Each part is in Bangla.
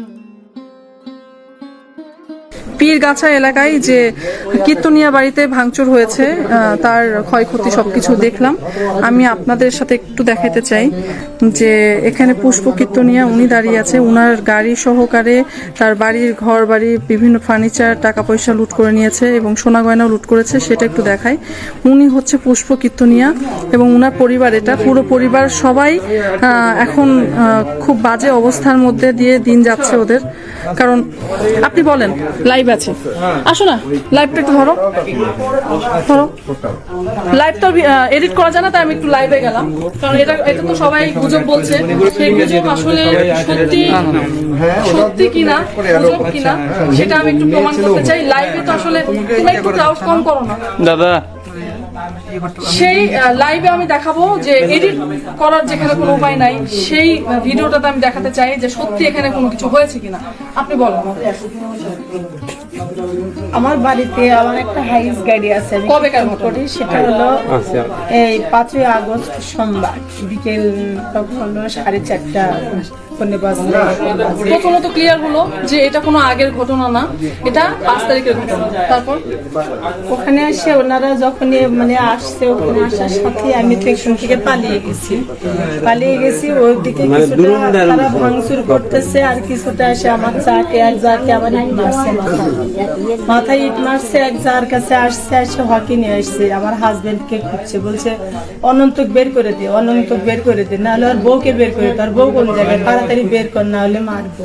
Mm-hmm. পীরগাছা এলাকায় যে কীর্তনিয়া বাড়িতে ভাঙচুর হয়েছে তার ক্ষয়ক্ষতি সবকিছু দেখলাম। আমি আপনাদের সাথে একটু দেখাতে চাই যে এখানে পুষ্প কীর্তনিয়া উনি দাঁড়িয়ে আছে। উনার গাড়ি সহকারে তার বাড়ির ঘর বাড়ি বিভিন্ন ফার্নিচার টাকা পয়সা লুট করে নিয়েছে এবং সোনা গয়নাও লুট করেছে, সেটা একটু দেখাই। উনি হচ্ছে পুষ্প কীর্তনিয়া এবং উনার পরিবার এটা। পুরো পরিবার সবাই এখন খুব বাজে অবস্থার মধ্যে দিয়ে দিন যাচ্ছে ওদের। কারণ আপনি বলেন লাইভ আছে। আসো না লাইভটা একটু ধরো। ধরো। লাইভ তো এডিট করা যায় না, তাই আমি একটু লাইভে গেলাম। কারণ এটা এটা তো সবাই গুজব বলছে। সেই গুজব আসলে সত্যি সত্যি কিনা, গুজব কিনা, সেটা আমি একটু প্রমাণ করতে চাই। লাইভে তো আসলে তুমি একটু ক্রাউড কম করো না। দাদা সেই লাইভে আমি দেখাবো যে এডিট করার যেখানে কোনো উপায় নাই সেই ভিডিওটাতে আমি দেখাতে চাই যে সত্যি এখানে কোনো কিছু হয়েছে কিনা। আপনি বলুন। আমার বাড়িতে আমার একটা হাইস গাড়ি আছে আমি কবেকার কি ঘটনা? করি? সেটা হলো আচ্ছা। এই পাঁচই আগস্ট সোমবার বিকেল তখন হলো সাড়ে চারটা। প্রথমত ক্লিয়ার হলো যে এটা কোনো আগের ঘটনা না। এটা পাঁচ তারিখের ঘটনা। তারপর ওখানে এসে ওনারা যখনই মানে আসছে ওখানে আসার সাথে আমি তো এখান থেকে পালিয়ে গেছি। পালিয়ে গেছি ওইদিকে মানে কিছুটা তারা ভাঙচুর করতেছে আর কিছুটা এসে আমার চাকে এক যাকে আবার ইট মারছে মাথায়। ইট মারছে এক কাছে আসছে এসে হকি নিয়ে আসছে। আমার হাজবেন্ডকে খুঁজছে বলছে অনন্তক বের করে দে অনন্তক বের করে দে নাহলে আর বউকে বের করে দে আর বউ কোন জায়গায়? তাড়াতাড়ি বের কর না হলে মারবো।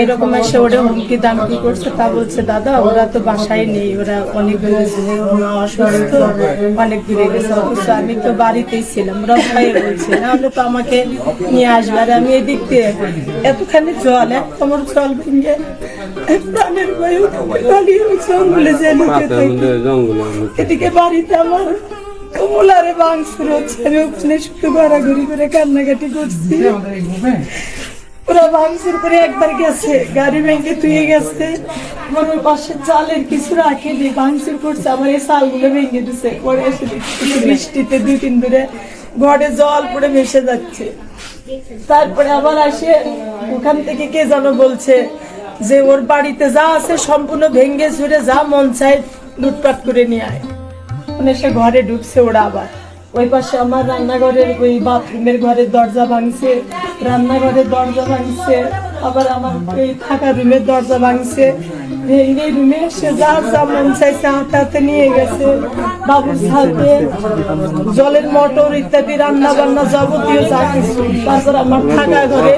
এরকম এসে ওরা হুমকি দামকি করছে তা বলছে দাদা ওরা তো বাসায় নেই ওরা অনেক দূরে অসুস্থ অনেক দূরে গেছে অথচ আমি তো বাড়িতেই ছিলাম ভয়ে বলছে নাহলে তো আমাকে নিয়ে আসবে আর আমি এদিক দিয়ে এতখানি জল এক কোমর জল ভেঙে প্রাণের ভয়ে জঙ্গলে যে এদিকে বাড়িতে আমার কমলারে বাংসুর হচ্ছে, আমি ওখানে শুধু ঘোরাঘুরি করে কান্নাকাটি করছি। ওরা ভাঙচুর করে একবার গেছে, গাড়ি ভেঙে তুই গেছে। আমার ওই পাশে চালের কিছু রাখেনি ভাঙচুর করছে আমার এই চালগুলো ভেঙে দিছে। পরে এসে বৃষ্টিতে দুই তিন ধরে ঘরে জল পড়ে ভেসে যাচ্ছে। তারপরে আবার আসে, ওখান থেকে কে যেন বলছে যে ওর বাড়িতে যা আছে সম্পূর্ণ ভেঙে ঝুড়ে যা মন চায় লুটপাট করে নিয়ে আয়। মানে সে ঘরে ঢুকছে ওরা আবার। ওই পাশে আমার রান্নাঘরের ওই বাথরুমের ঘরের দরজা ভাঙছে রান্নাঘরের দরজা ভাঙছে আবার আমার এই থাকা রুমের দরজা ভাঙছে। ভেঙে রুমে এসে যা যা মন চাইছে হাতে নিয়ে গেছে। বাবুর সাথে জলের মোটর ইত্যাদি রান্না বান্না যাবতীয় যা কিছু। তারপর আমার থাকা ঘরে।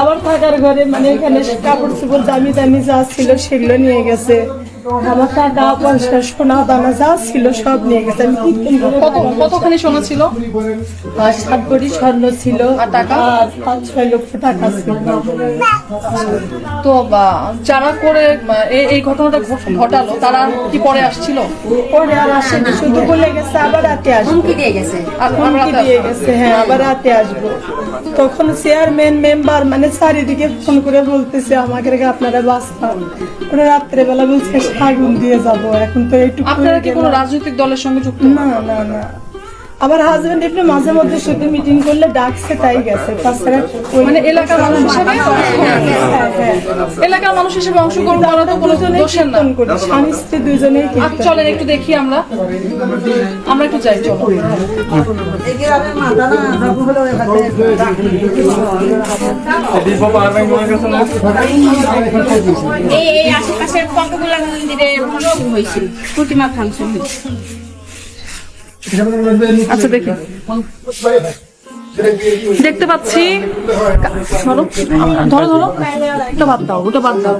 আবার থাকার ঘরে মানে এখানে কাপড় চোপড় দামি দামি যা ছিল সেগুলো নিয়ে গেছে। আমার টাকা সোনা দানা যা ছিল? সব নিয়ে গেছে আমি কীর্তন করে কত কতখানি শোনা ছিল আর সাত কোটি স্বর্ণ ছিল আর টাকা? পাঁচ ছয় লক্ষ টাকা ছিল তো যারা করে এই- ঘটনাটা ঘটালো তারা কি পরে আসছিল? পরে আর আসেনি শুধু বলে গেছে আবার রাতে আসব হুমকি দিয়ে গেছে হুমকি দিয়ে গেছে হ্যাঁ আবার রাতে আসব। তখন চেয়ারম্যান মেম্বার মানে চারিদিকে ফোন করে বলতেছে আমাকে আপনারা বাঁচতাম। ওরা রাত্রেবেলা বলছে আগুন দিয়ে যাব এখন তো এইটুকু আপনারা কি কোনো রাজনৈতিক দলের সঙ্গে যুক্ত? না না না। আমার হাজবেন্ড একটু মাঝে মধ্যে শুধু মিটিং করলে ডাকছে তাই গেছে। তাছাড়া মানে এলাকার মানুষ হিসেবে হ্যাঁ, হ্যাঁ। এলাকার মানুষ হিসেবে অংশগ্রহণ করা তো কোনো দোষের না। স্বামী স্ত্রী দুজনেই আচ্ছা চলেন একটু দেখি আমরা। আমরা একটু যাই চলো। এই এই আশেপাশের কতগুলো মন্দিরে ভাঙচুর হয়েছিল? প্রতিমা ভাঙচুর হয়েছিল। আচ্ছা দেখি। দেখতে পাচ্ছি। ধরো ধরো ধরো। ওটা বাদ দাও ওটা বাদ দাও।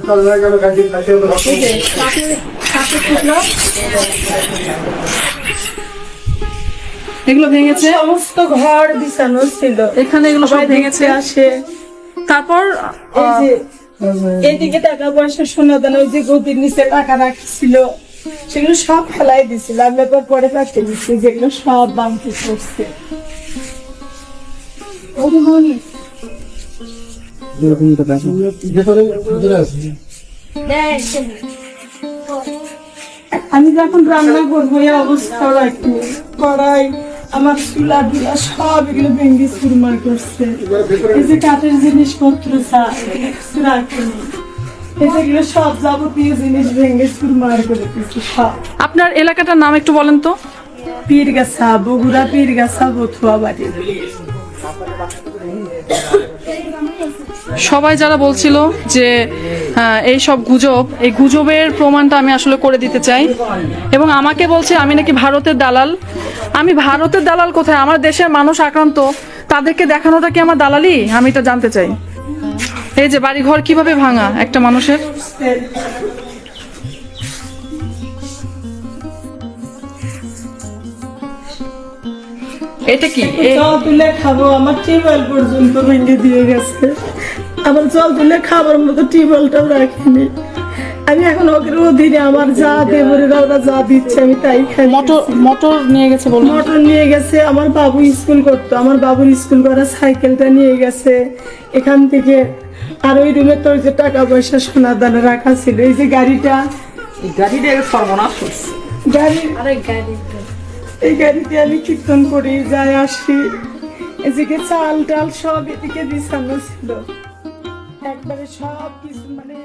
এগুলো ভেঙেছে। সমস্ত ঘর বিছানো ছিল। এখানে এগুলো সব ভেঙেছে। আসে। তারপর এই যে এইদিকে টাকা পয়সা সোনা দানা ওই যে গদির নিচে টাকা রাখছিল। সেগুলো সব ফেলাই দিছিল আমি এবার পরে পাঠিয়ে দিচ্ছি যেগুলো সব বাংকি করছে। আমি যখন রান্না করব অবস্থা রাখি কড়াই, আমার চুলা টুলা সব এগুলো ভেঙ্গি চুরমার করছে। এই যে কাঠের জিনিসপত্র চা কিছু সব যাবতীয় জিনিস ভেঙে চুরমার করে দিয়েছে সব। আপনার এলাকাটার নাম একটু বলেন তো। পীরগাছা বগুড়া পীরগাছা বথুয়া বাড়ি। সবাই যারা বলছিল যে এই সব গুজব এই গুজবের প্রমাণটা আমি আসলে করে দিতে চাই। এবং আমাকে বলছে আমি নাকি ভারতের দালাল। আমি ভারতের দালাল কোথায়? আমার দেশের মানুষ আক্রান্ত তাদেরকে দেখানোটা কি আমার দালালি? আমি এটা জানতে চাই। এই যে বাড়িঘর কীভাবে ভাঙা একটা মানুষের? এটা কি? জল তুলে খাব আমার টিউবওয়েল পর্যন্ত ভেঙে দিয়ে গেছে। আবার জল তুলে খাবার মতো টিউবওয়েলটাও রাখিনি। আমি এখন ওকে অধীনে আমার যা দেবরেরা ওরা যা দিচ্ছে আমি তাই খাই মোটর মোটর নিয়ে গেছে বলুন মোটর নিয়ে গেছে আমার বাবু স্কুল করতো। আমার বাবুর স্কুল করা সাইকেলটা নিয়ে গেছে। এখান থেকে আর ওই রুমে তোর যে টাকা পয়সা সোনা দানা রাখা ছিল এই যে গাড়িটা। গাড়িটা সর্বনাশ করছে গাড়ি এই গাড়িতে আমি কীর্তন করি যাই আসি। এদিকে চাল টাল সব এদিকে বিছানো ছিল। একবারে সব কিছু মানে